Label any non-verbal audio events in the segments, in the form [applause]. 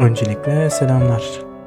Öncelikle selamlar.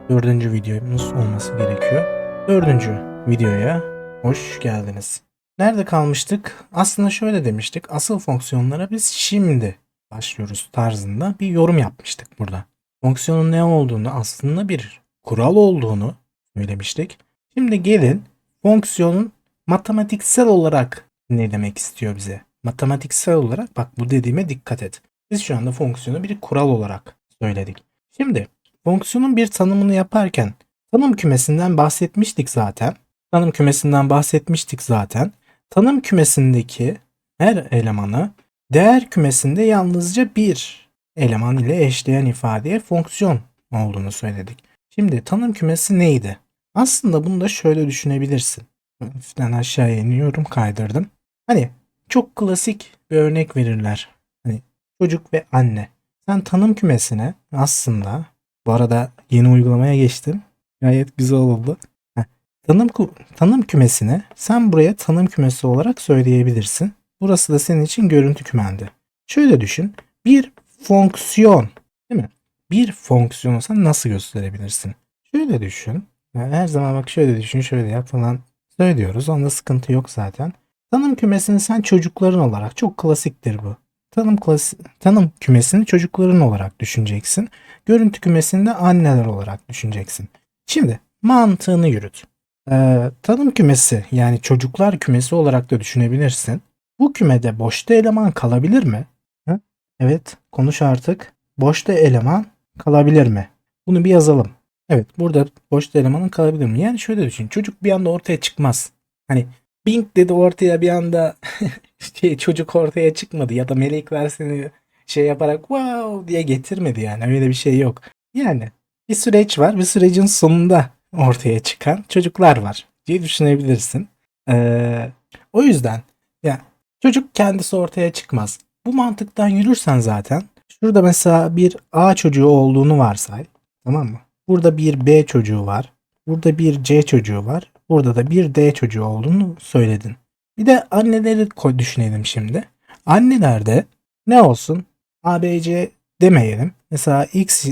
Dördüncü videomuz olması gerekiyor. Dördüncü videoya hoş geldiniz. Nerede kalmıştık? Aslında şöyle demiştik. Asıl fonksiyonlara biz şimdi başlıyoruz tarzında bir yorum yapmıştık burada. Fonksiyonun ne olduğunu aslında bir kural olduğunu söylemiştik. Şimdi gelin fonksiyonun matematiksel olarak ne demek istiyor bize? Matematiksel olarak bak bu dediğime dikkat et. Biz şu anda fonksiyonu bir kural olarak söyledik. Şimdi fonksiyonun bir tanımını yaparken tanım kümesinden bahsetmiştik zaten. Tanım kümesinden bahsetmiştik zaten. Tanım kümesindeki her elemanı değer kümesinde yalnızca bir eleman ile eşleyen ifadeye fonksiyon olduğunu söyledik. Şimdi tanım kümesi neydi? Aslında bunu da şöyle düşünebilirsin. Hafiften aşağıya iniyorum kaydırdım. Hani çok klasik bir örnek verirler. Hani çocuk ve anne. Sen tanım kümesine aslında bu arada yeni uygulamaya geçtim. Gayet güzel oldu. Heh. Tanım, tanım kümesine sen buraya tanım kümesi olarak söyleyebilirsin. Burası da senin için görüntü kümendi. Şöyle düşün. Bir fonksiyon değil mi? Bir fonksiyonu sen nasıl gösterebilirsin? Şöyle düşün. Yani her zaman bak şöyle düşün şöyle yap falan söylüyoruz. Onda sıkıntı yok zaten. Tanım kümesini sen çocukların olarak çok klasiktir bu. Tanım klasi, tanım kümesini çocukların olarak düşüneceksin. Görüntü kümesini de anneler olarak düşüneceksin. Şimdi mantığını yürüt. Ee, tanım kümesi yani çocuklar kümesi olarak da düşünebilirsin. Bu kümede boşta eleman kalabilir mi? Hı? Evet konuş artık. Boşta eleman kalabilir mi? Bunu bir yazalım. Evet burada boşta elemanın kalabilir mi? Yani şöyle düşün. Çocuk bir anda ortaya çıkmaz. Hani Bing dedi ortaya bir anda [laughs] şey, çocuk ortaya çıkmadı ya da melekler seni şey yaparak wow diye getirmedi yani öyle bir şey yok. Yani bir süreç var bir sürecin sonunda ortaya çıkan çocuklar var diye düşünebilirsin. Ee, o yüzden ya çocuk kendisi ortaya çıkmaz. Bu mantıktan yürürsen zaten şurada mesela bir A çocuğu olduğunu varsay tamam mı? Burada bir B çocuğu var. Burada bir C çocuğu var. Burada da bir D çocuğu olduğunu söyledin. Bir de anneleri düşünelim şimdi. Annelerde ne olsun? A, B, C demeyelim. Mesela X,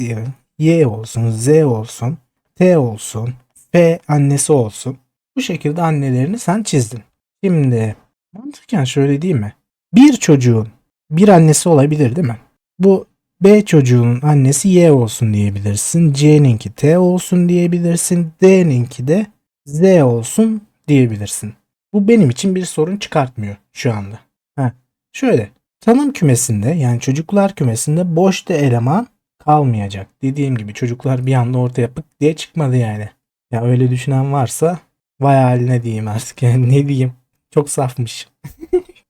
Y olsun, Z olsun, T olsun, F annesi olsun. Bu şekilde annelerini sen çizdin. Şimdi mantıken şöyle değil mi? Bir çocuğun bir annesi olabilir değil mi? Bu B çocuğunun annesi Y olsun diyebilirsin. C'ninki T olsun diyebilirsin. D'ninki de Z olsun diyebilirsin. Bu benim için bir sorun çıkartmıyor şu anda. Ha, şöyle tanım kümesinde yani çocuklar kümesinde boşta eleman kalmayacak. Dediğim gibi çocuklar bir anda ortaya pık diye çıkmadı yani. Ya öyle düşünen varsa vay haline diyeyim artık yani ne diyeyim. Çok safmış.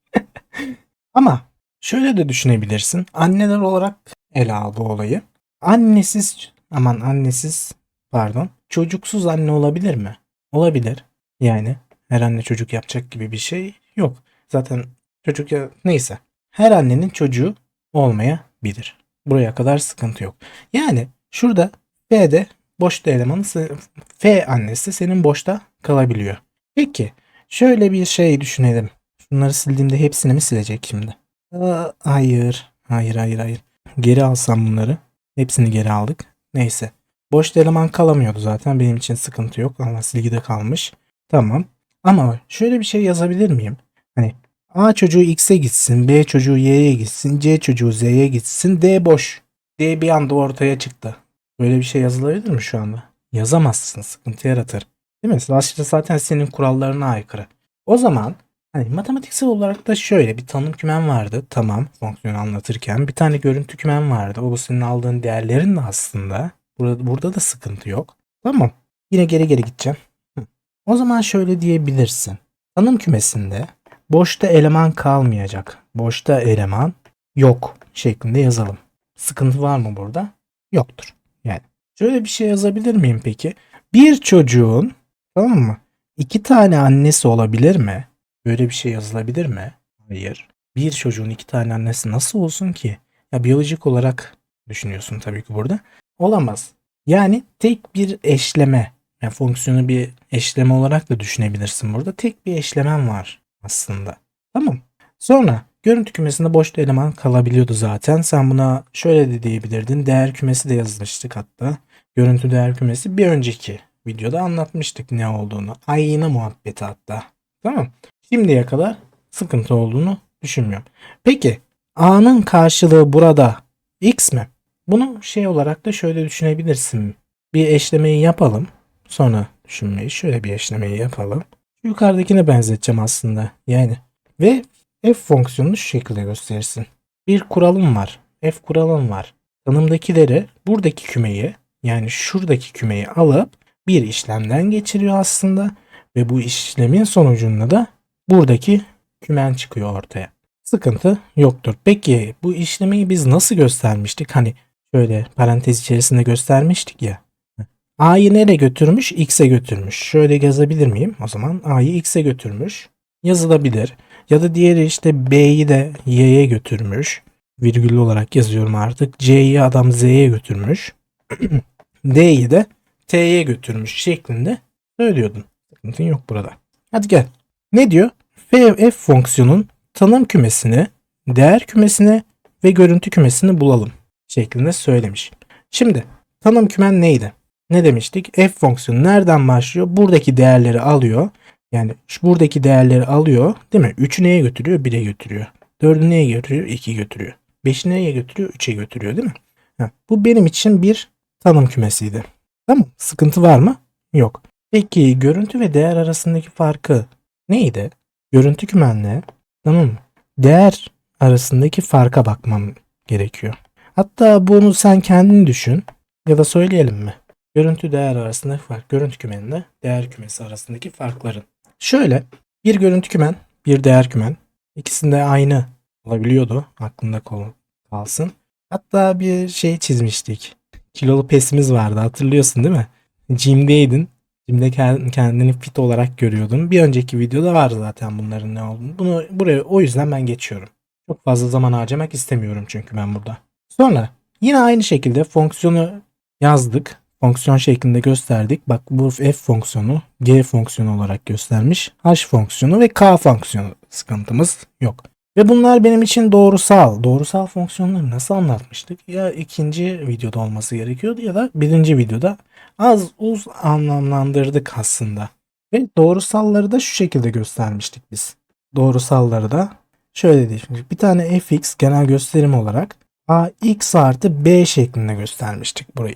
[laughs] Ama şöyle de düşünebilirsin. Anneler olarak ele al bu olayı. Annesiz aman annesiz pardon çocuksuz anne olabilir mi? Olabilir. Yani her anne çocuk yapacak gibi bir şey yok. Zaten çocuk ya neyse. Her annenin çocuğu olmayabilir. Buraya kadar sıkıntı yok. Yani şurada F'de boşta elemanı F annesi senin boşta kalabiliyor. Peki şöyle bir şey düşünelim. Şunları sildiğimde hepsini mi silecek şimdi? Hayır. Hayır hayır hayır. Geri alsam bunları. Hepsini geri aldık. Neyse. Boşta eleman kalamıyordu zaten. Benim için sıkıntı yok. Ama silgide kalmış. Tamam. Ama şöyle bir şey yazabilir miyim? Hani A çocuğu X'e gitsin, B çocuğu Y'ye gitsin, C çocuğu Z'ye gitsin, D boş. D bir anda ortaya çıktı. Böyle bir şey yazılabilir mi şu anda? Yazamazsın. Sıkıntı yaratır. Değil mi? Aslında zaten senin kurallarına aykırı. O zaman hani matematiksel olarak da şöyle bir tanım kümen vardı. Tamam fonksiyonu anlatırken. Bir tane görüntü kümen vardı. O bu senin aldığın değerlerin de aslında. Burada, burada da sıkıntı yok. Tamam. Yine geri geri gideceğim. O zaman şöyle diyebilirsin. Tanım kümesinde boşta eleman kalmayacak. Boşta eleman yok şeklinde yazalım. Sıkıntı var mı burada? Yoktur. Yani şöyle bir şey yazabilir miyim peki? Bir çocuğun tamam mı? İki tane annesi olabilir mi? Böyle bir şey yazılabilir mi? Hayır. Bir çocuğun iki tane annesi nasıl olsun ki? Ya biyolojik olarak düşünüyorsun tabii ki burada. Olamaz. Yani tek bir eşleme, yani fonksiyonu bir eşleme olarak da düşünebilirsin burada. Tek bir eşlemen var aslında. Tamam. Sonra Görüntü kümesinde boş eleman kalabiliyordu zaten. Sen buna şöyle de diyebilirdin. Değer kümesi de yazmıştık hatta. Görüntü değer kümesi bir önceki videoda anlatmıştık ne olduğunu. Aynı muhabbeti hatta. Tamam. Şimdiye kadar sıkıntı olduğunu düşünmüyorum. Peki A'nın karşılığı burada X mi? Bunu şey olarak da şöyle düşünebilirsin. Bir eşlemeyi yapalım. Sonra düşünmeyi şöyle bir eşlemeyi yapalım. Yukarıdakine benzeteceğim aslında. Yani ve f fonksiyonunu şu şekilde gösterirsin. Bir kuralım var. F kuralım var. Tanımdakileri buradaki kümeyi yani şuradaki kümeyi alıp bir işlemden geçiriyor aslında ve bu işlemin sonucunda da buradaki kümen çıkıyor ortaya. Sıkıntı yoktur. Peki bu işlemeyi biz nasıl göstermiştik? Hani şöyle parantez içerisinde göstermiştik ya. A'yı nereye götürmüş? X'e götürmüş. Şöyle yazabilir miyim? O zaman A'yı X'e götürmüş. Yazılabilir. Ya da diğeri işte B'yi de Y'ye götürmüş. Virgüllü olarak yazıyorum artık. C'yi adam Z'ye götürmüş. [clears throat] D'yi de T'ye götürmüş şeklinde söylüyordun. Sıkıntın yok burada. Hadi gel. Ne diyor? F, F fonksiyonun tanım kümesini, değer kümesini ve görüntü kümesini bulalım şeklinde söylemiş. Şimdi tanım kümen neydi? Ne demiştik? F fonksiyonu nereden başlıyor? Buradaki değerleri alıyor. Yani şu buradaki değerleri alıyor değil mi? 3'ü neye götürüyor? 1'e götürüyor. 4'ü neye götürüyor? 2'ye götürüyor. 5'i neye götürüyor? 3'e götürüyor değil mi? Ha, bu benim için bir tanım kümesiydi. Tamam Sıkıntı var mı? Yok. Peki görüntü ve değer arasındaki farkı neydi? Görüntü kümenle tamam mı? Değer arasındaki farka bakmam gerekiyor. Hatta bunu sen kendin düşün ya da söyleyelim mi? Görüntü değer arasındaki fark, görüntü kümenle değer kümesi arasındaki farkların. Şöyle bir görüntü kümen, bir değer kümen. İkisinde aynı olabiliyordu. Aklında kal- kalsın. Hatta bir şey çizmiştik. Kilolu pesimiz vardı hatırlıyorsun değil mi? Jim'deydin. Jim'de kend- kendini fit olarak görüyordun. Bir önceki videoda var zaten bunların ne olduğunu. Bunu buraya o yüzden ben geçiyorum. Çok fazla zaman harcamak istemiyorum çünkü ben burada. Sonra yine aynı şekilde fonksiyonu yazdık. Fonksiyon şeklinde gösterdik. Bak bu f fonksiyonu g fonksiyonu olarak göstermiş. h fonksiyonu ve k fonksiyonu sıkıntımız yok. Ve bunlar benim için doğrusal. Doğrusal fonksiyonları nasıl anlatmıştık? Ya ikinci videoda olması gerekiyordu ya da birinci videoda az uz anlamlandırdık aslında. Ve doğrusalları da şu şekilde göstermiştik biz. Doğrusalları da şöyle değil. Bir tane fx genel gösterim olarak ax artı b şeklinde göstermiştik burayı.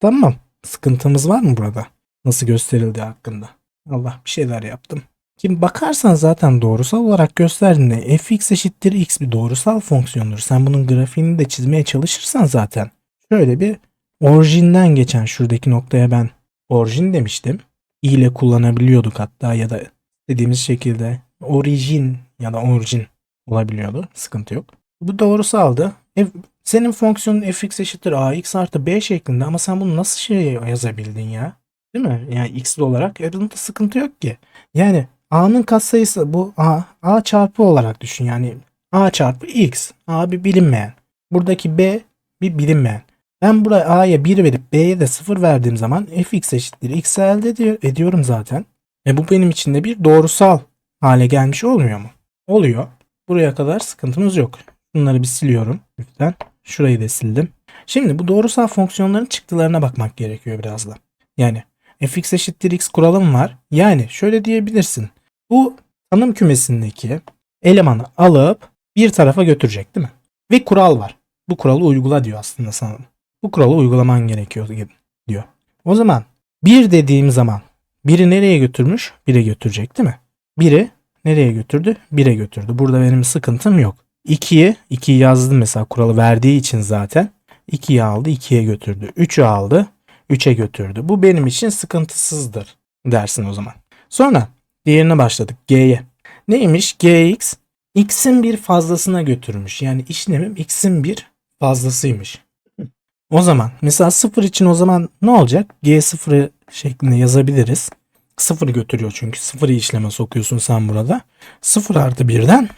Tamam. Sıkıntımız var mı burada? Nasıl gösterildiği hakkında. Allah bir şeyler yaptım. Şimdi bakarsan zaten doğrusal olarak gösterdiğinde fx eşittir x bir doğrusal fonksiyondur. Sen bunun grafiğini de çizmeye çalışırsan zaten şöyle bir orijinden geçen şuradaki noktaya ben orijin demiştim. i ile kullanabiliyorduk hatta ya da dediğimiz şekilde orijin ya da orijin olabiliyordu. Sıkıntı yok. Bu doğrusaldı. E, senin fonksiyonun fx eşittir ax artı b şeklinde ama sen bunu nasıl şey yazabildin ya? Değil mi? Yani x'li olarak. E bunda sıkıntı yok ki. Yani a'nın katsayısı bu a, a çarpı olarak düşün. Yani a çarpı x. a bir bilinmeyen. Buradaki b bir bilinmeyen. Ben buraya a'ya 1 verip b'ye de 0 verdiğim zaman fx eşittir x elde ediyor, ediyorum zaten. E bu benim için de bir doğrusal hale gelmiş olmuyor mu? Oluyor. Buraya kadar sıkıntımız yok. Bunları bir siliyorum lütfen. Şurayı da sildim. Şimdi bu doğrusal fonksiyonların çıktılarına bakmak gerekiyor biraz da. Yani fx eşittir x kuralım var. Yani şöyle diyebilirsin. Bu tanım kümesindeki elemanı alıp bir tarafa götürecek değil mi? Ve kural var. Bu kuralı uygula diyor aslında sana. Bu kuralı uygulaman gerekiyor diyor. O zaman bir dediğim zaman biri nereye götürmüş? Bire götürecek değil mi? Biri nereye götürdü? Bire götürdü. Burada benim sıkıntım yok. 2'yi 2'yi yazdım mesela kuralı verdiği için zaten. 2'yi aldı 2'ye götürdü. 3'ü aldı 3'e götürdü. Bu benim için sıkıntısızdır dersin o zaman. Sonra diğerine başladık G'ye. Neymiş? Gx x'in bir fazlasına götürmüş. Yani işlemim x'in bir fazlasıymış. O zaman mesela 0 için o zaman ne olacak? G0'ı şeklinde yazabiliriz. 0 götürüyor çünkü 0'ı işleme sokuyorsun sen burada. 0 artı 1'den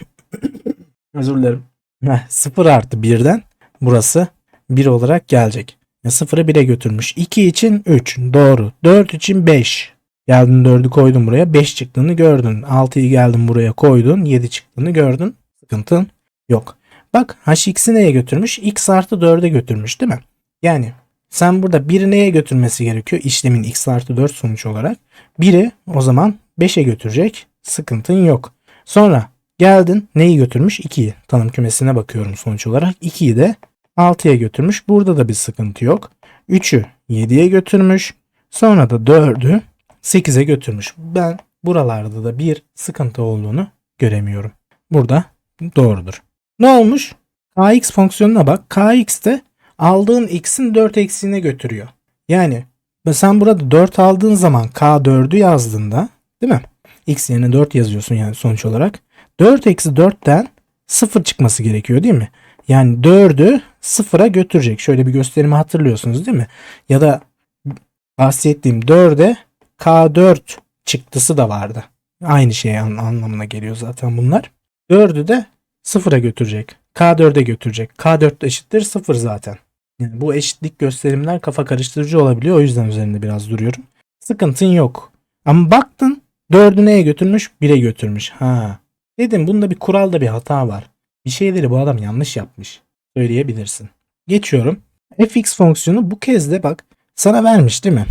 özür dilerim. Heh, 0 artı 1'den burası 1 olarak gelecek. 0'ı 1'e götürmüş. 2 için 3. Doğru. 4 için 5. Geldin 4'ü koydun buraya. 5 çıktığını gördün. 6'yı geldin buraya koydun. 7 çıktığını gördün. Sıkıntın Yok. Bak hx'i neye götürmüş? x artı 4'e götürmüş değil mi? Yani sen burada biri neye götürmesi gerekiyor? İşlemin x artı 4 sonuç olarak. Biri o zaman 5'e götürecek. Sıkıntın yok. Sonra geldin neyi götürmüş? 2'yi. Tanım kümesine bakıyorum sonuç olarak. 2'yi de 6'ya götürmüş. Burada da bir sıkıntı yok. 3'ü 7'ye götürmüş. Sonra da 4'ü 8'e götürmüş. Ben buralarda da bir sıkıntı olduğunu göremiyorum. Burada doğrudur. Ne olmuş? kx fonksiyonuna bak. kx de aldığın x'in 4 eksiğine götürüyor. Yani sen burada 4 aldığın zaman k4'ü yazdığında değil mi? x yerine 4 yazıyorsun yani sonuç olarak. 4 eksi 4'ten 0 çıkması gerekiyor değil mi? Yani 4'ü 0'a götürecek. Şöyle bir gösterimi hatırlıyorsunuz değil mi? Ya da bahsettiğim 4'e K4 çıktısı da vardı. Aynı şey an- anlamına geliyor zaten bunlar. 4'ü de 0'a götürecek. K4'e götürecek. K4 eşittir 0 zaten. Yani bu eşitlik gösterimler kafa karıştırıcı olabiliyor. O yüzden üzerinde biraz duruyorum. Sıkıntın yok. Ama baktın 4'ü neye götürmüş? 1'e götürmüş. Ha. Dedim bunda bir kuralda bir hata var. Bir şeyleri bu adam yanlış yapmış. Söyleyebilirsin. Geçiyorum. fx fonksiyonu bu kez de bak sana vermiş değil mi?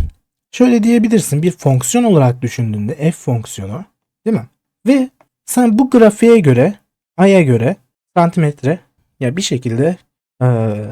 Şöyle diyebilirsin bir fonksiyon olarak düşündüğünde f fonksiyonu değil mi? Ve sen bu grafiğe göre aya göre santimetre ya bir şekilde eee,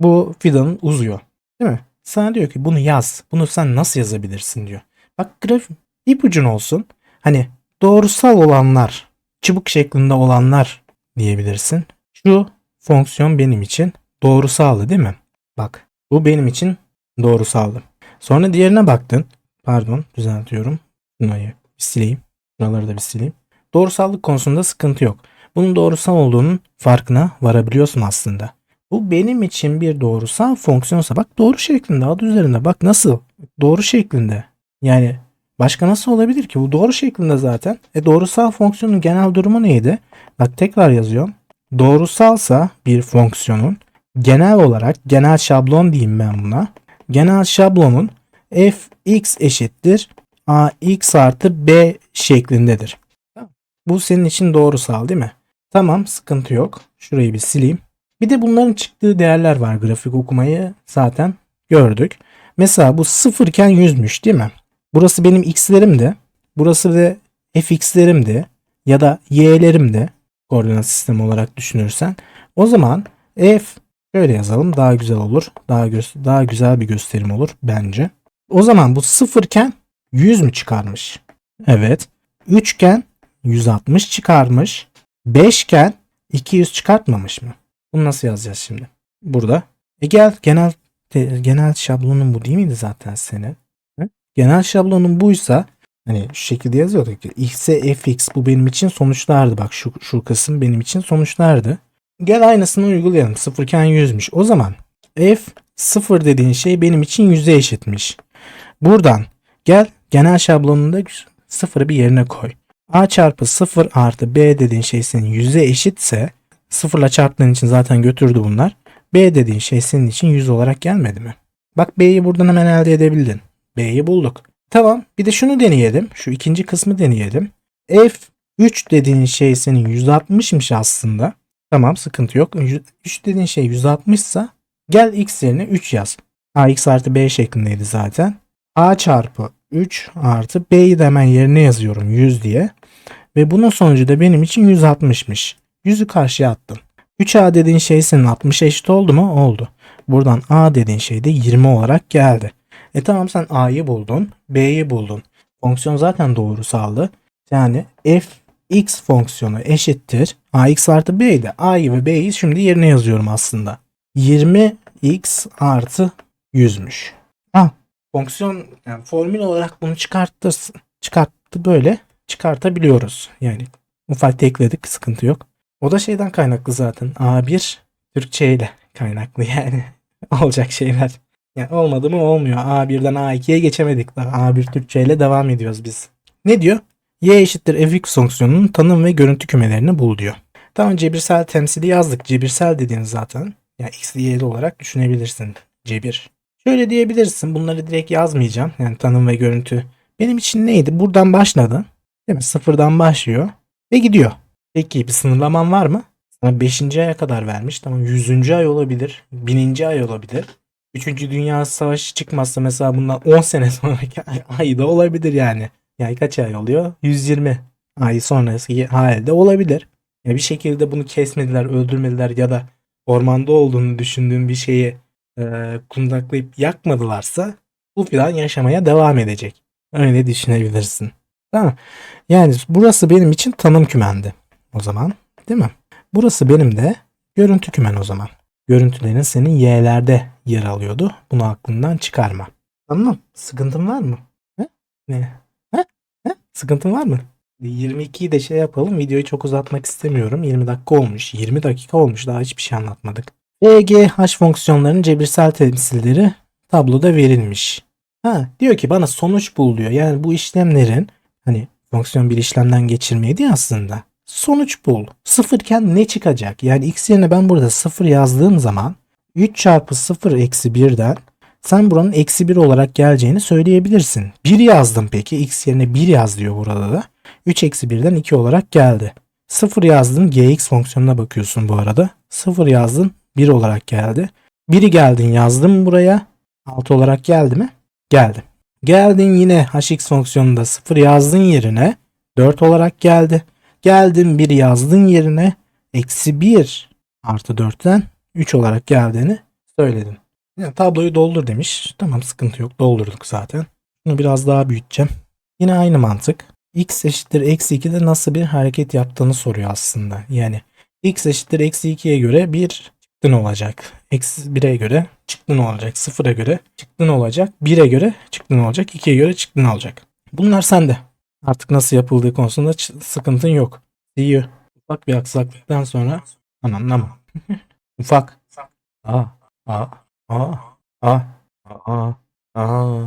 bu fidanın uzuyor. Değil mi? Sana diyor ki bunu yaz. Bunu sen nasıl yazabilirsin diyor. Bak graf ipucun olsun. Hani doğrusal olanlar, çubuk şeklinde olanlar diyebilirsin. Şu fonksiyon benim için doğrusaldı değil mi? Bak bu benim için doğrusaldı. Sonra diğerine baktın. Pardon düzeltiyorum. Şunayı bir sileyim. Buraları da bir sileyim. Doğrusallık konusunda sıkıntı yok. Bunun doğrusal olduğunun farkına varabiliyorsun aslında. Bu benim için bir doğrusal fonksiyonsa bak doğru şeklinde adı üzerinde bak nasıl doğru şeklinde. Yani başka nasıl olabilir ki? Bu doğru şeklinde zaten. E doğrusal fonksiyonun genel durumu neydi? Bak tekrar yazıyorum. Doğrusalsa bir fonksiyonun genel olarak genel şablon diyeyim ben buna. Genel şablonun fx eşittir ax artı b şeklindedir. Bu senin için doğrusal değil mi? Tamam sıkıntı yok. Şurayı bir sileyim. Bir de bunların çıktığı değerler var. Grafik okumayı zaten gördük. Mesela bu sıfırken 100'müş değil mi? Burası benim x'lerimdi. Burası da fx'lerimdi. Ya da y'lerimdi. Koordinat sistemi olarak düşünürsen. O zaman f şöyle yazalım daha güzel olur. Daha daha güzel bir gösterim olur bence. O zaman bu sıfırken 100 mü çıkarmış? Evet. 3 iken 160 çıkarmış. 5 iken 200 çıkartmamış mı? Bunu nasıl yazacağız şimdi? Burada. E gel genel genel şablonun bu değil miydi zaten senin? Genel şablonun buysa hani şu şekilde yazıyorduk ki x'e fx bu benim için sonuçlardı. Bak şu, şu kısım benim için sonuçlardı. Gel aynısını uygulayalım. Sıfırken 100'müş. O zaman f sıfır dediğin şey benim için 100'e eşitmiş. Buradan gel genel şablonunda sıfırı bir yerine koy. a çarpı 0 artı b dediğin şey senin 100'e eşitse sıfırla çarptığın için zaten götürdü bunlar. b dediğin şey senin için 100 olarak gelmedi mi? Bak b'yi buradan hemen elde edebildin. B'yi bulduk. Tamam bir de şunu deneyelim. Şu ikinci kısmı deneyelim. f3 dediğin şey senin 160'mış aslında. Tamam sıkıntı yok. 3 dediğin şey 160 ise gel x yerine 3 yaz. ax artı b şeklindeydi zaten. a çarpı 3 artı b'yi de hemen yerine yazıyorum 100 diye. Ve bunun sonucu da benim için 160'mış. 100'ü karşıya attım. 3a dediğin şey senin 60'a eşit oldu mu? Oldu. Buradan a dediğin şey de 20 olarak geldi. E tamam sen a'yı buldun, b'yi buldun. Fonksiyon zaten doğrusaldı. Yani f x fonksiyonu eşittir ax artı b'ydi. a'yı ve b'yi şimdi yerine yazıyorum aslında. 20x artı 100'müş. Ha, fonksiyon yani formül olarak bunu çıkartırsın. Çıkarttı böyle çıkartabiliyoruz. Yani ufak ekledik sıkıntı yok. O da şeyden kaynaklı zaten. A1 Türkçe ile kaynaklı yani. [laughs] Olacak şeyler. Yani olmadı mı olmuyor. A1'den A2'ye geçemedik daha. A1 Türkçe ile devam ediyoruz biz. Ne diyor? Y eşittir fx fonksiyonunun tanım ve görüntü kümelerini bul diyor. Tamam cebirsel temsili yazdık. Cebirsel dediğiniz zaten. Yani x'li y'li olarak düşünebilirsin. Cebir. Şöyle diyebilirsin. Bunları direkt yazmayacağım. Yani tanım ve görüntü. Benim için neydi? Buradan başladı. Değil mi? Sıfırdan başlıyor. Ve gidiyor. Peki bir sınırlaman var mı? Sana 5. aya kadar vermiş. Tamam 100. ay olabilir. 1000. ay olabilir. 3. Dünya Savaşı çıkmazsa mesela bundan 10 sene [laughs] sonraki ay, da olabilir yani. Yani kaç ay oluyor? 120 ay sonrası halde olabilir. Ya bir şekilde bunu kesmediler, öldürmediler ya da ormanda olduğunu düşündüğün bir şeyi e, kundaklayıp yakmadılarsa bu plan yaşamaya devam edecek. Öyle düşünebilirsin. Tamam. Yani burası benim için tanım kümendi o zaman. Değil mi? Burası benim de görüntü kümen o zaman. Görüntülerin senin y'lerde yer alıyordu. Bunu aklından çıkarma. Tamam. Sıkıntın var mı? He? Ne? He? He? Sıkıntın var mı? 22'yi de şey yapalım. Videoyu çok uzatmak istemiyorum. 20 dakika olmuş. 20 dakika olmuş. Daha hiçbir şey anlatmadık. EGH fonksiyonlarının cebirsel temsilleri tabloda verilmiş. Ha, diyor ki bana sonuç bul diyor. Yani bu işlemlerin hani fonksiyon bir işlemden geçirmeydi aslında. Sonuç bul. Sıfırken ne çıkacak? Yani x yerine ben burada sıfır yazdığım zaman 3 çarpı 0 eksi 1'den sen buranın eksi 1 olarak geleceğini söyleyebilirsin. 1 yazdım peki. X yerine 1 yaz diyor burada da. 3 eksi 1'den 2 olarak geldi. 0 yazdın gx fonksiyonuna bakıyorsun bu arada. 0 yazdın 1 olarak geldi. 1'i geldin yazdım buraya. 6 olarak geldi mi? Geldi. Geldin yine hx fonksiyonunda 0 yazdın yerine 4 olarak geldi. Geldin 1 yazdın yerine eksi 1 artı 4'ten 3 olarak geldiğini söyledin. Yani tabloyu doldur demiş. Tamam sıkıntı yok doldurduk zaten. Bunu biraz daha büyüteceğim. Yine aynı mantık. x eşittir eksi 2'de nasıl bir hareket yaptığını soruyor aslında. Yani x eşittir eksi 2'ye göre bir çıktı ne olacak? Eksi 1'e göre çıktı ne olacak? 0'a göre çıktı ne olacak? 1'e göre çıktı ne olacak? 2'ye göre çıktı ne olacak? Bunlar sende. Artık nasıl yapıldığı konusunda sıkıntın yok. See. Ufak bir aksaklıktan sonra aman aman. [laughs] Ufak. Aa. Aa. Aa. Aa. Aa. [coughs] Aa.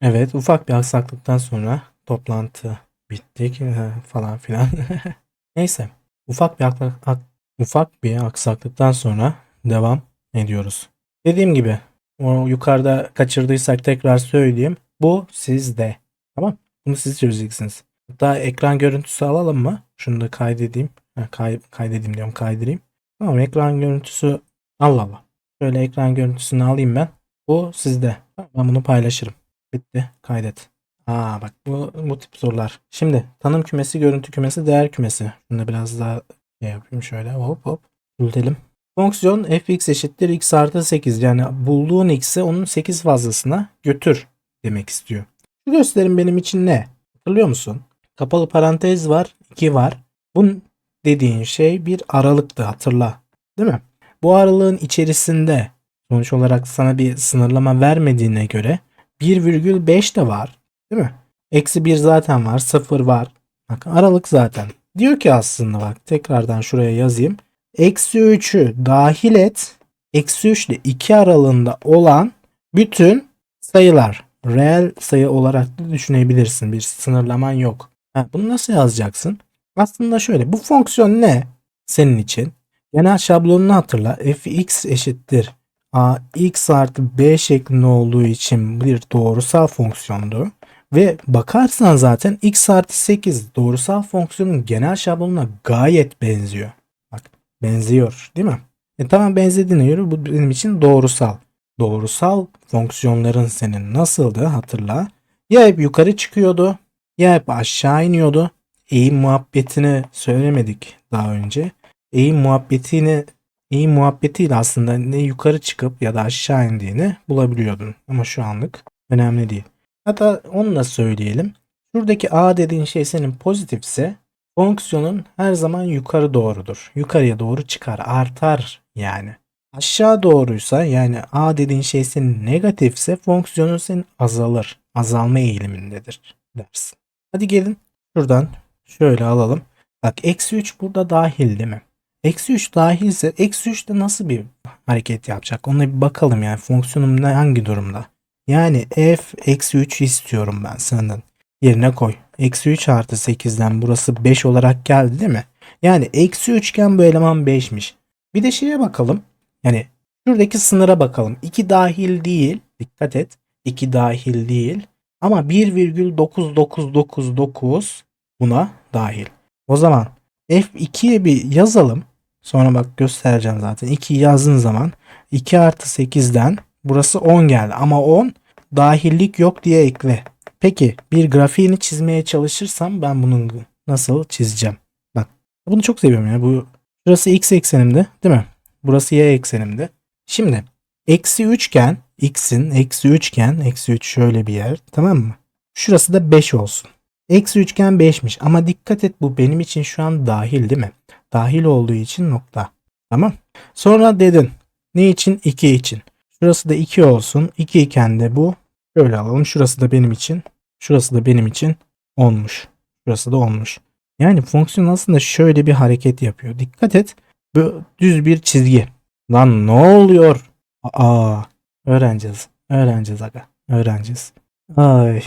evet ufak bir aksaklıktan sonra toplantı bittik falan filan. [laughs] Neyse ufak bir ak- ufak bir aksaklıktan sonra devam ediyoruz. Dediğim gibi o yukarıda kaçırdıysak tekrar söyleyeyim. Bu sizde. Tamam. Bunu siz çözeceksiniz. Hatta ekran görüntüsü alalım mı? Şunu da kaydedeyim. Ha, kay- kaydedeyim diyorum kaydedeyim. Tamam ekran görüntüsü Allah Allah. Şöyle ekran görüntüsünü alayım ben. Bu sizde. Ben bunu paylaşırım. Bitti. Kaydet. Aa bak bu, bu tip sorular. Şimdi tanım kümesi, görüntü kümesi, değer kümesi. Bunu da biraz daha şey yapayım şöyle hop hop. Büyütelim. Fonksiyon fx eşittir x artı 8. Yani bulduğun x'i onun 8 fazlasına götür demek istiyor. Şu gösterim benim için ne? Hatırlıyor musun? Kapalı parantez var, 2 var. Bunun dediğin şey bir aralıktı hatırla. Değil mi? Bu aralığın içerisinde sonuç olarak sana bir sınırlama vermediğine göre 1,5 de var. Değil mi? Eksi 1 zaten var. 0 var. Bak aralık zaten. Diyor ki aslında bak tekrardan şuraya yazayım. Eksi 3'ü dahil et. Eksi 3 ile 2 aralığında olan bütün sayılar. Reel sayı olarak da düşünebilirsin. Bir sınırlaman yok. Ha, bunu nasıl yazacaksın? Aslında şöyle. Bu fonksiyon ne? Senin için. Genel şablonunu hatırla. fx eşittir. a x artı b şeklinde olduğu için bir doğrusal fonksiyondu. Ve bakarsan zaten x artı 8 doğrusal fonksiyonun genel şablonuna gayet benziyor. Bak benziyor değil mi? E tamam benzediğine göre bu benim için doğrusal. Doğrusal fonksiyonların senin nasıldı hatırla. Ya hep yukarı çıkıyordu ya hep aşağı iniyordu. Eğim muhabbetini söylemedik daha önce. Eğim muhabbetini eğim muhabbetiyle aslında ne yukarı çıkıp ya da aşağı indiğini bulabiliyordun. Ama şu anlık önemli değil. Hatta onu da söyleyelim. Şuradaki a dediğin şey senin pozitifse fonksiyonun her zaman yukarı doğrudur. Yukarıya doğru çıkar, artar yani. Aşağı doğruysa yani a dediğin şey senin negatifse fonksiyonun senin azalır. Azalma eğilimindedir dersin. Hadi gelin şuradan şöyle alalım. Bak eksi 3 burada dahil değil mi? Eksi 3 dahilse eksi 3'te nasıl bir hareket yapacak? Ona bir bakalım yani fonksiyonum ne hangi durumda? Yani f eksi 3 istiyorum ben senden. Yerine koy. Eksi 3 artı 8'den burası 5 olarak geldi değil mi? Yani eksi 3 iken bu eleman 5'miş. Bir de şeye bakalım. Yani şuradaki sınıra bakalım. 2 dahil değil. Dikkat et. 2 dahil değil. Ama 1,9999 buna dahil. O zaman F2'ye bir yazalım. Sonra bak göstereceğim zaten. 2'yi yazdığın zaman 2 artı 8'den burası 10 geldi. Ama 10 dahillik yok diye ekle. Peki bir grafiğini çizmeye çalışırsam ben bunun nasıl çizeceğim? Bak bunu çok seviyorum ya. Bu Burası x eksenimde değil mi? Burası y eksenimde. Şimdi eksi üçgen x'in eksi üçgen eksi 3 şöyle bir yer tamam mı? Şurası da 5 olsun. Eksi üçgen 5'miş ama dikkat et bu benim için şu an dahil değil mi? Dahil olduğu için nokta. Tamam. Sonra dedin ne için? 2 için. Şurası da 2 olsun. 2 iken de bu. Şöyle alalım. Şurası da benim için. Şurası da benim için 10'muş. Şurası da 10'muş. Yani fonksiyon aslında şöyle bir hareket yapıyor. Dikkat et. Bu düz bir çizgi. Lan ne oluyor? Aa, öğreneceğiz. Öğreneceğiz aga. Öğreneceğiz. Ay.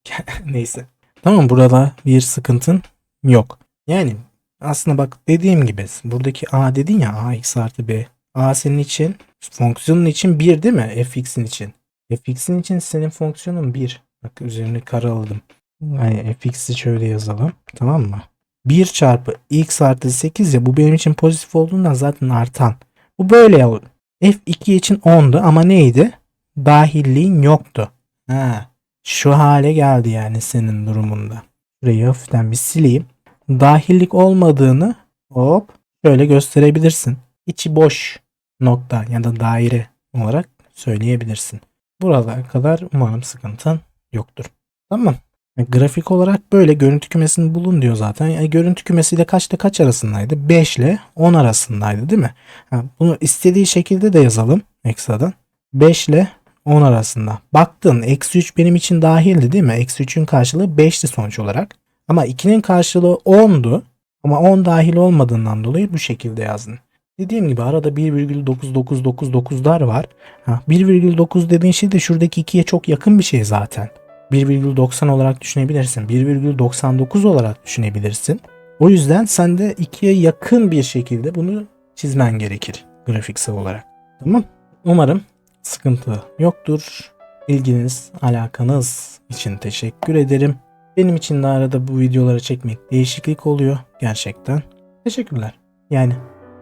[laughs] Neyse. Tamam burada bir sıkıntın yok. Yani aslında bak dediğim gibi buradaki a dedin ya a x artı b. a senin için fonksiyonun için 1 değil mi? fx'in için. fx'in için senin fonksiyonun 1. Bak üzerine karaladım. Yani fx'i şöyle yazalım. Tamam mı? 1 çarpı x artı 8 ya bu benim için pozitif olduğundan zaten artan. Bu böyle ya. F2 için 10'du ama neydi? Dahilliğin yoktu. Ha, şu hale geldi yani senin durumunda. Şurayı hafiften bir sileyim. Dahillik olmadığını hop şöyle gösterebilirsin. İçi boş nokta ya da daire olarak söyleyebilirsin. Buralara kadar umarım sıkıntın yoktur. Tamam. Grafik olarak böyle görüntü kümesini bulun diyor zaten. Yani görüntü kümesiyle kaçta kaç arasındaydı? 5 ile 10 arasındaydı değil mi? Yani bunu istediği şekilde de yazalım ekstradan. 5 ile 10 arasında. Baktın eksi 3 benim için dahildi değil mi? Eksi 3'ün karşılığı 5'ti sonuç olarak. Ama 2'nin karşılığı 10'du. Ama 10 dahil olmadığından dolayı bu şekilde yazdın. Dediğim gibi arada 1,9999'lar var. Ha, 1,9 dediğin şey de şuradaki 2'ye çok yakın bir şey zaten. 1,90 olarak düşünebilirsin. 1,99 olarak düşünebilirsin. O yüzden sen de 2'ye yakın bir şekilde bunu çizmen gerekir grafiksel olarak. Tamam. Umarım sıkıntı yoktur. İlginiz, alakanız için teşekkür ederim. Benim için de arada bu videoları çekmek değişiklik oluyor gerçekten. Teşekkürler. Yani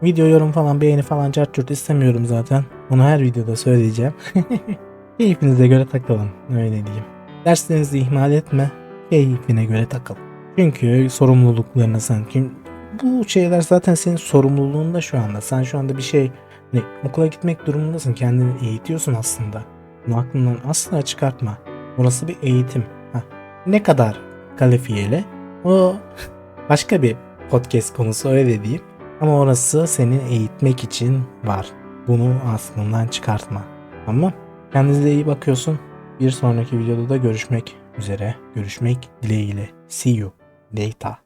video yorum falan beğeni falan cart curt istemiyorum zaten. Bunu her videoda söyleyeceğim. [laughs] Keyfinize göre takılın öyle diyeyim. Derslerinizi ihmal etme. Keyfine göre takıl. Çünkü sorumluluklarını sen kim bu şeyler zaten senin sorumluluğunda şu anda. Sen şu anda bir şey hani okula gitmek durumundasın. Kendini eğitiyorsun aslında. Bunu aklından asla çıkartma. Burası bir eğitim. Heh. Ne kadar kalifiyeli o başka bir podcast konusu öyle diyeyim. Ama orası seni eğitmek için var. Bunu aklından çıkartma. Tamam. Kendinize iyi bakıyorsun. Bir sonraki videoda da görüşmek üzere. Görüşmek dileğiyle. See you later.